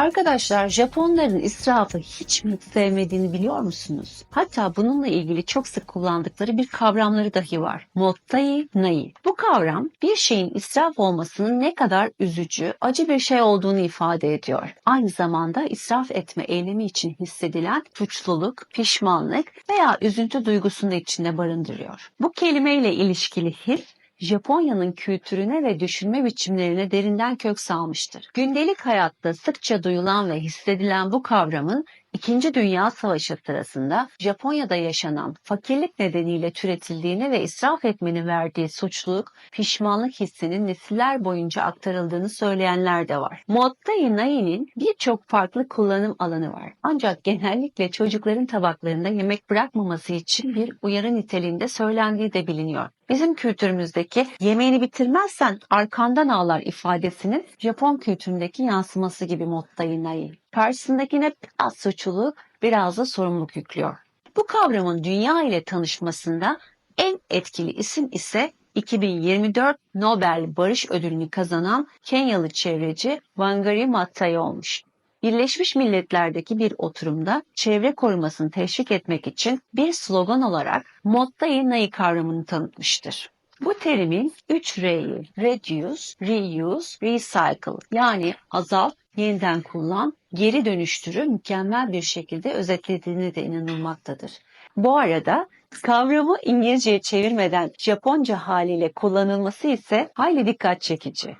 Arkadaşlar Japonların israfı hiç mi sevmediğini biliyor musunuz? Hatta bununla ilgili çok sık kullandıkları bir kavramları dahi var. Mottai nai. Bu kavram bir şeyin israf olmasının ne kadar üzücü, acı bir şey olduğunu ifade ediyor. Aynı zamanda israf etme eylemi için hissedilen suçluluk, pişmanlık veya üzüntü duygusunu da içinde barındırıyor. Bu kelimeyle ilişkili his Japonya'nın kültürüne ve düşünme biçimlerine derinden kök salmıştır. Gündelik hayatta sıkça duyulan ve hissedilen bu kavramın İkinci Dünya Savaşı sırasında Japonya'da yaşanan fakirlik nedeniyle türetildiğini ve israf etmenin verdiği suçluluk, pişmanlık hissinin nesiller boyunca aktarıldığını söyleyenler de var. Mottai Nai'nin birçok farklı kullanım alanı var. Ancak genellikle çocukların tabaklarında yemek bırakmaması için bir uyarı niteliğinde söylendiği de biliniyor. Bizim kültürümüzdeki yemeğini bitirmezsen arkandan ağlar ifadesinin Japon kültüründeki yansıması gibi Mottai Nai. Karşısındakine biraz suçluluk, biraz da sorumluluk yüklüyor. Bu kavramın dünya ile tanışmasında en etkili isim ise 2024 Nobel Barış Ödülünü kazanan Kenyalı çevreci Wangari Maathai olmuş. Birleşmiş Milletler'deki bir oturumda çevre korumasını teşvik etmek için bir slogan olarak Mottai Nai kavramını tanıtmıştır. Bu terimin 3 R'yi reduce, reuse, recycle yani azalt, yeniden kullan, geri dönüştürü mükemmel bir şekilde özetlediğine de inanılmaktadır. Bu arada kavramı İngilizceye çevirmeden Japonca haliyle kullanılması ise hayli dikkat çekici.